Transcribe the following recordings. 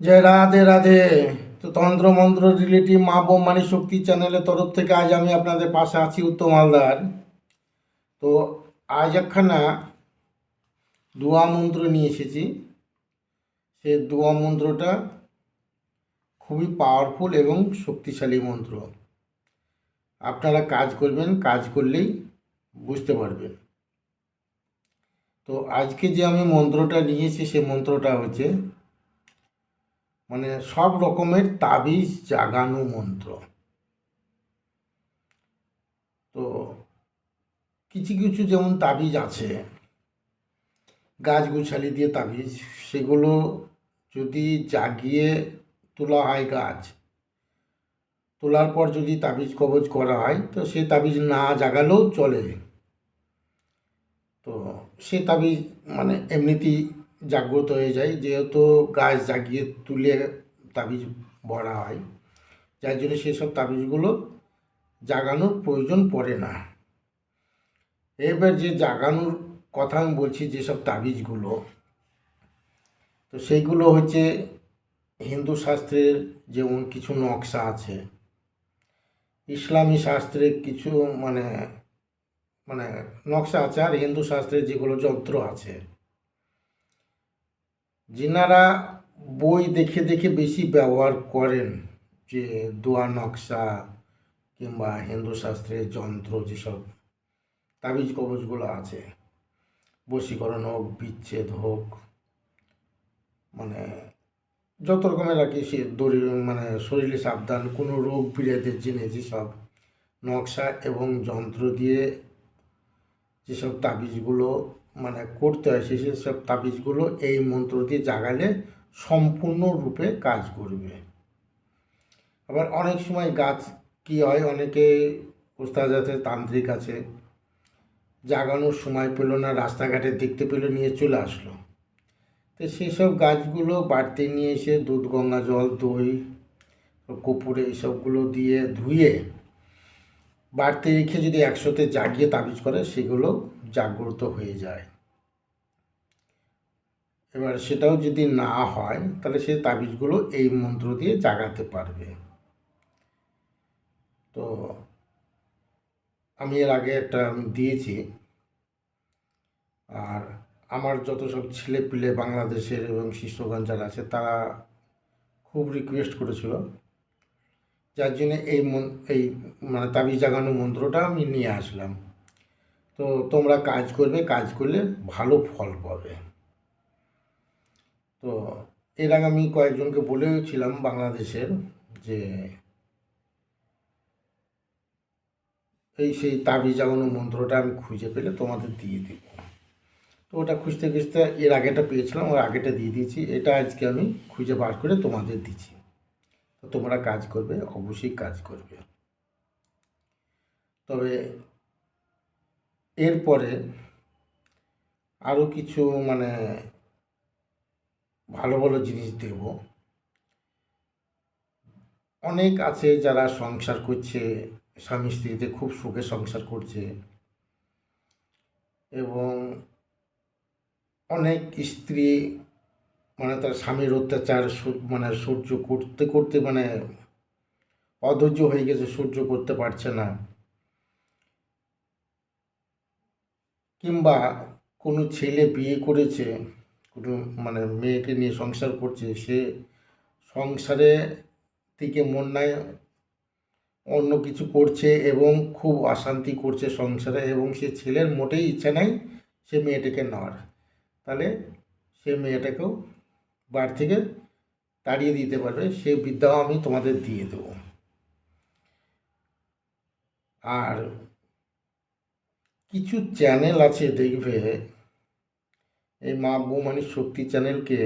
জয় রাধে রাধে। তো তন্ত্র মন্ত্র রিলেটিভ মা বোমানি শক্তি চ্যানেলের তরফ থেকে আজ আমি আপনাদের পাশে আছি উত্তম হালদার। তো আজ একখানা দোয়া মন্ত্র নিয়ে এসেছি। সে দোয়া মন্ত্রটা খুবই পাওয়ারফুল এবং শক্তিশালী মন্ত্র। আপনারা কাজ করবেন, কাজ করলেই বুঝতে পারবেন। তো আজকে যে আমি মন্ত্রটা নিয়েছি সে মন্ত্রটা হচ্ছে মানে সব রকমের তাবিজ জাগানো মন্ত্র। তো কিছু কিছু যেমন তাবিজ আছে, গাছ গুছালি দিয়ে তাবিজ, সেগুলো যদি জাগিয়ে তোলা হয় গাছ, তোলার পর যদি তাবিজ কবজ করা হয়, তো সে তাবিজ না জাগালেও চলে। তো সে তাবিজ মানে এমনিতেই জাগ্রত হয়ে যায়, যেহেতু গাছ জাগিয়ে তুলে তাবিজ ভরা হয়, যার জন্য সেসব তাবিজগুলো জাগানোর প্রয়োজন পড়ে না। এবার যে জাগানোর কথা আমি বলছি, যেসব তাবিজগুলো, তো সেইগুলো হচ্ছে হিন্দু শাস্ত্রের যেমন কিছু নকশা আছে, ইসলামী শাস্ত্রের কিছু মানে মানে নকশা আছে, আর হিন্দু শাস্ত্রের যেগুলো যন্ত্র আছে। যিনারা বই দেখে দেখে বেশি ব্যবহার করেন যে দোয়া নকশা কিংবা হিন্দু শাস্ত্রের যন্ত্র যেসব তাবিজ কবজগুলো আছে, বশীকরণ হোক, বিচ্ছেদ হোক মানে যত রকমের আর কি সে দড়ি মানে শরীরে সাবধান, কোনো রোগ পীড়াদের জেনে যেসব নকশা এবং যন্ত্র দিয়ে যেসব তাবিজগুলো মানে করতে হয়, সেই সব তাবিজগুলো এই মন্ত্র দিয়ে জাগালে সম্পূর্ণরূপে কাজ করবে। আবার অনেক সময় গাছ কি হয়, অনেকে ওস্তাদ আছে, তান্ত্রিক আছে, জাগানোর সময় পেল না, রাস্তাঘাটে দেখতে পেল, নিয়ে চলে আসলো। তো সেসব গাছগুলো বাড়তে নিয়ে এসে দুধ, গঙ্গা জল, দই কপুরে এইসবগুলো দিয়ে ধুয়ে বাড়তে রেখে যদি একসাথে জাগিয়ে তাবিজ করে, সেগুলো জাগ্রত হয়ে যায়। এবার সেটাও যদি না হয়, তাহলে সে তাবিজগুলো এই মন্ত্র দিয়ে জাগাতে পারবে। তো আমি এর আগে একটা দিয়েছি। আর আমার যত সব ছেলে পিলে বাংলাদেশের এবং শিষ্যগঞ্জ যারা আছে, তারা খুব রিকোয়েস্ট করেছিল। যার জন্য এই মন- এই মানে তাবিজ জাগানো মন্ত্রটা আমি নিয়ে আসলাম। তো তোমরা কাজ করবে, কাজ করলে ভালো ফল পাবে। তো এর আগে আমি কয়েকজনকে বলেওছিলাম বাংলাদেশের যে এই সেই তাবি জাগানো মন্ত্রটা আমি খুঁজে পেলে তোমাদের দিয়ে দিব। তো ওটা খুঁজতে খুঁজতে এর আগেটা পেয়েছিলাম, ওর আগেটা দিয়ে দিয়েছি। এটা আজকে আমি খুঁজে বার করে তোমাদের দিচ্ছি। তো তোমরা কাজ করবে, অবশ্যই কাজ করবে। তবে এরপরে আরও কিছু মানে ভালো ভালো জিনিস দেব। অনেক আছে যারা সংসার করছে, স্বামী স্ত্রীতে খুব সুখে সংসার করছে এবং অনেক স্ত্রী মানে তার স্বামীর অত্যাচার মানে সহ্য করতে করতে মানে অধৈর্য হয়ে গেছে, সহ্য করতে পারছে না। কিংবা কোনো ছেলে বিয়ে করেছে মানে মেয়েকে নিয়ে সংসার করছে, সে সংসারে থেকে মন নাই, অন্য কিছু করছে এবং খুব অশান্তি করছে সংসারে এবং সে ছেলের মোটেই ইচ্ছা নাই সে মেয়েটাকে নেওয়ার। তাহলে সে মেয়েটাকেও বাড়ি থেকে তাড়িয়ে দিতে পারবে, সে বিদ্যাও আমি তোমাদের দিয়ে দেবো। আর কিছু চ্যানেল আছে দেখবে এই মা বৌমানি শক্তি চ্যানেলকে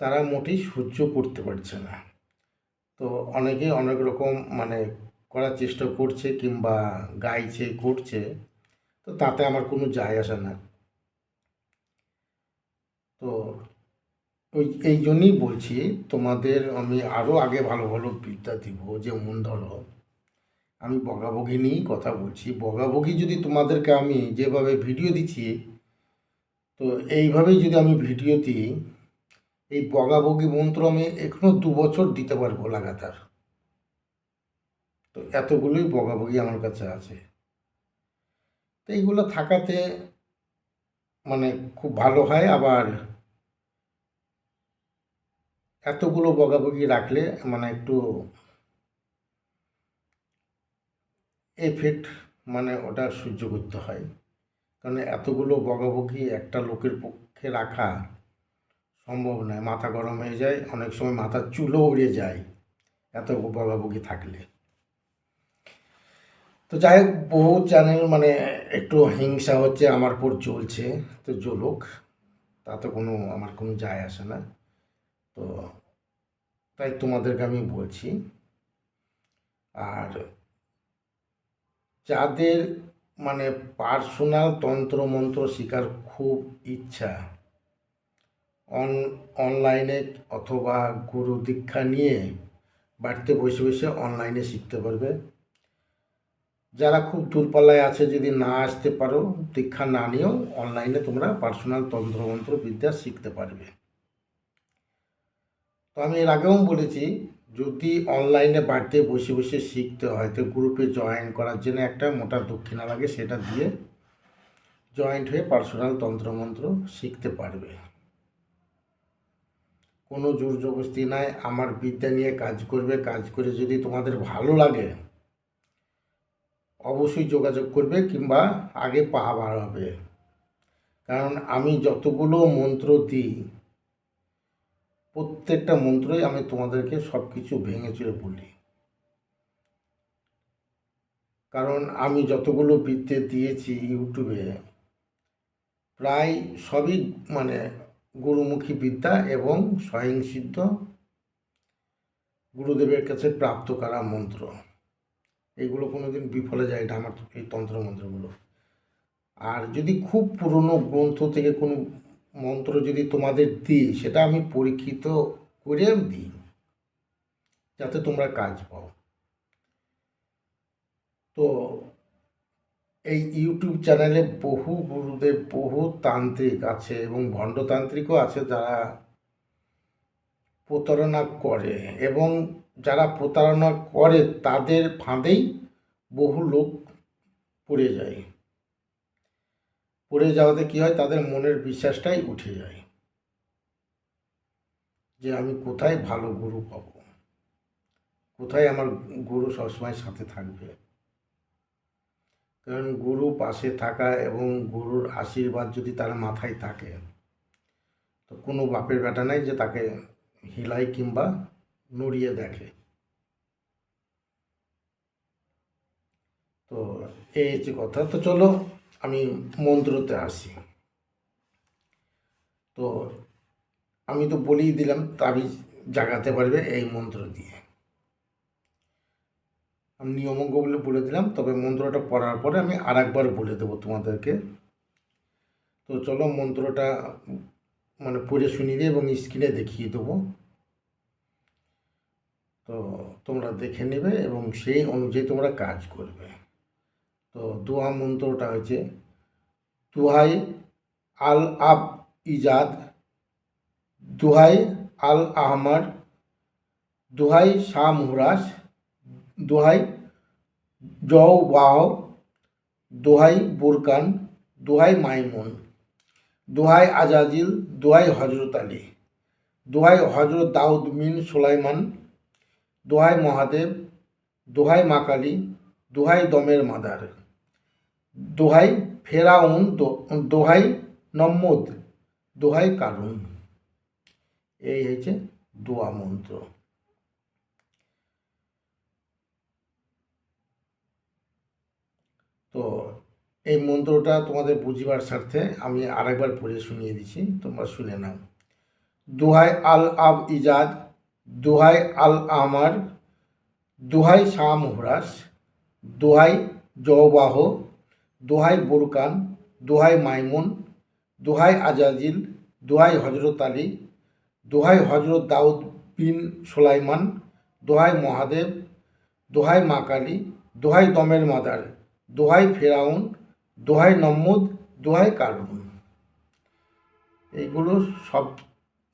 তারা মোটেই সহ্য করতে পারছে না। তো অনেকে অনেক রকম মানে করার চেষ্টা করছে কিংবা গাইছে, করছে। তো তাতে আমার কোনো যায় আসে না। তো ওই, এই জন্যই বলছি, তোমাদের আমি আরও আগে ভালো ভালো বিদ্যা দিব যেমন ধরো। আমি বগাবগি নিয়েই কথা বলছি। বগাবগি যদি তোমাদেরকে আমি যেভাবে ভিডিও দিচ্ছি তো এইভাবেই যদি আমি ভিডিও দিই, এই বগাবগি মন্ত্র আমি এখনও দু বছর দিতে পারব লাগাতার। তো এতগুলোই বগাবগি আমার কাছে আছে। তো এইগুলো থাকাতে মানে খুব ভালো হয়, আবার এতগুলো বগাবগি রাখলে মানে একটু এফেক্ট মানে ওটা সহ্য করতে হয়। কারণ এতগুলো বগাবগি একটা লোকের পক্ষে রাখা সম্ভব নয়। মাথা গরম হয়ে যায়, অনেক সময় মাথার চুলও উড়ে যায় এত বগাবগি থাকলে। তো যাই হোক, বহু চ্যানেল মানে একটু হিংসা হচ্ছে, আমার পর চলছে, তো জ্বলুক তাতে কোনো, আমার কোনো যায় আসে না। তো তাই তোমাদেরকে আমি বলছি, আর যাদের মানে পার্সোনাল তন্ত্রমন্ত্র শেখার খুব ইচ্ছা। অন, অনলাইনে অথবা গুরু দীক্ষা নিয়ে বাড়িতে বসে বসে অনলাইনে শিখতে পারবে। যারা খুব দূরপাল্লায় আছে যদি না আসতে পারো, দীক্ষা না নিয়েও অনলাইনে তোমরা পার্সোনাল তন্ত্রমন্ত্র বিদ্যা শিখতে পারবে। তো আমি এর আগেও বলেছি যদি অনলাইনে বাড়িতে বসে বসে শিখতে হয়, তো গ্রুপে জয়েন করার জন্য একটা মোটা দক্ষিণা লাগে, সেটা দিয়ে জয়েন্ট হয়ে পার্সোনাল তন্ত্রমন্ত্র শিখতে পারবে। কোনো জোর জবস্তি নাই, আমার বিদ্যা নিয়ে কাজ করবে, কাজ করে যদি তোমাদের ভালো লাগে, অবশ্যই যোগাযোগ করবে কিংবা আগে পা বাড়াবে। কারণ আমি যতগুলো মন্ত্র দিই প্রত্যেকটা মন্ত্রই আমি তোমাদেরকে সব কিছু ভেঙে চুরে বলি। কারণ আমি যতগুলো বিদ্যে দিয়েছি ইউটিউবে, প্রায় সবই মানে গুরুমুখী বিদ্যা এবং স্বয়ংসিদ্ধ গুরুদেবের কাছে প্রাপ্ত করা মন্ত্র? এগুলো কোনোদিন বিফলে যায় না আমার এই তন্ত্র মন্ত্রগুলো আর যদি খুব পুরনো গ্রন্থ থেকে কোনো মন্ত্র যদি তোমাদের দিই, সেটা আমি পরীক্ষিত করে দিই। যাতে তোমরা কাজ পাও। তো এই ইউটিউব চ্যানেলে বহু গুরুদেব, বহু তান্ত্রিক আছে এবং ভণ্ডতান্ত্রিকও আছে যারা প্রতারণা করে এবং যারা প্রতারণা করে তাদের ফাঁদেই বহু লোক পড়ে যায়। পড়ে যাওয়াতে কী হয়? তাদের মনের বিশ্বাসটাই উঠে যায়। যে আমি কোথায় ভালো গুরু পাব? কোথায় আমার গুরু সবসময় সাথে থাকবে? কারণ গুরু পাশে থাকা এবং গুরুর আশীর্বাদ যদি তার মাথায় থাকে, তো কোনো বাপের বেটা নাই যে তাকে হিলাই কিংবা নড়িয়ে দেখে। তো এই হচ্ছে কথা। তো চলো আমি মন্ত্রতে আসি। তো আমি তো বলেই দিলাম তাবিজ জাগাতে পারবে এই মন্ত্র দিয়ে। আমি নিয়মজ্ঞ বলে বলে দিলাম, তবে মন্ত্রটা পড়ার পরে আমি আর একবার বলে দেবো তোমাদেরকে। তো চলো মন্ত্রটা মানে পড়ে শুনিয়ে এবং স্ক্রিনে দেখিয়ে দেবো। তো তোমরা দেখে নেবে এবং সেই অনুযায়ী তোমরা কাজ করবে। তো দোয়া মন্ত্রটা হচ্ছে দুহাই আল আব ইজাদ, দুহাই আল আহমার, দুহাই শাহ মুহরাস দুহাই জও বাহ দোহাই বুরকান, দোহাই মাইমুন, দোহাই আজাজিল, দোহাই হজরত আলী, দোহাই হজরত দাউদ মিন সুলাইমান, দোহাই মহাদেব, দোহাই মাকালি দোহাই দমের মাদার। দোহাই ফেরাউন দোহাই নম্মদ, দোহাই কারুন। এই হচ্ছে দোয়া মন্ত্র। তো এই মন্ত্রটা তোমাদের বুঝিবার স্বার্থে আমি আরেকবার পড়ে শুনিয়ে দিচ্ছি, তোমরা শুনে নাও। দুহাই আল আব ইজাদ, দুহাই আল আমার, দুহাই শাহ মুহরাস দোহাই জওবাহ, দোহাই বুরকান, দোহাই মাইমুন, দোহাই আজাজিল, দোহাই হজরত আলী, দোহাই হজরত দাউদ বিন সোলাইমান, দোহাই মহাদেব, দোহাই মা কালী, দোহাই দমের মাদার, দোহাই ফেরাউন, দোহাই নম্মদ, দোহাই কারুন। এইগুলো সব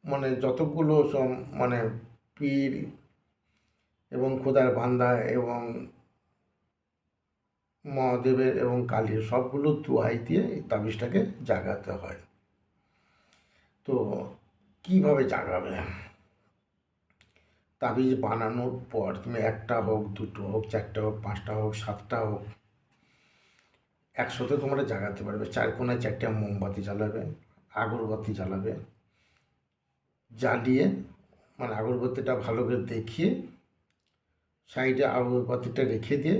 মানে যতগুলো মানে পীর এবং খোদার বান্দা এবং মহাদেবের এবং কালীর সবগুলো দোয়াই দিয়ে এই তাবিজটাকে জাগাতে হয়। তো কীভাবে জাগাবে? তাবিজ বানানোর পর তুমি একটা হোক, দুটো হোক, চারটা হোক, পাঁচটা হোক, সাতটা হোক, একসাথে তোমরা জাগাতে পারবে। চার কোনায় চারটে মোমবাতি জ্বালাবে, আগরবাতি জ্বালাবে, জ্বালিয়ে মানে আগরবাতিটা ভালো করে দেখিয়ে, সাইডে আগরবাতিটা রেখে দিয়ে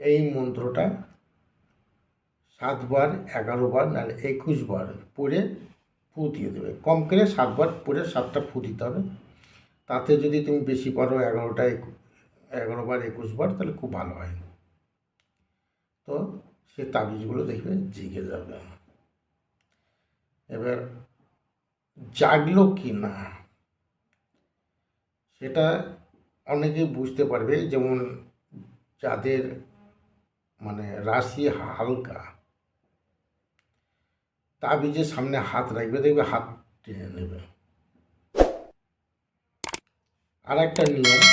এই মন্ত্রটা সাতবার এগারো বার নাহলে একুশ বার পড়ে ফু দিয়ে দেবে। কম করে সাতবার পরে সাতটা ফু দিতে হবে। তাতে যদি তুমি বেশি পারো এগারোটা এগারো বার একুশ বার তাহলে খুব ভালো হয়। তো সে তাবিজগুলো দেখবে, জেগে যাবে। এবার জাগলো কি না, সেটা অনেকে বুঝতে পারবে। যেমন যাদের মানে রাশি হালকা তাবিজের সামনে হাত রাখবে দেখবে হাত টেনে নেবে আর একটা নিয়ম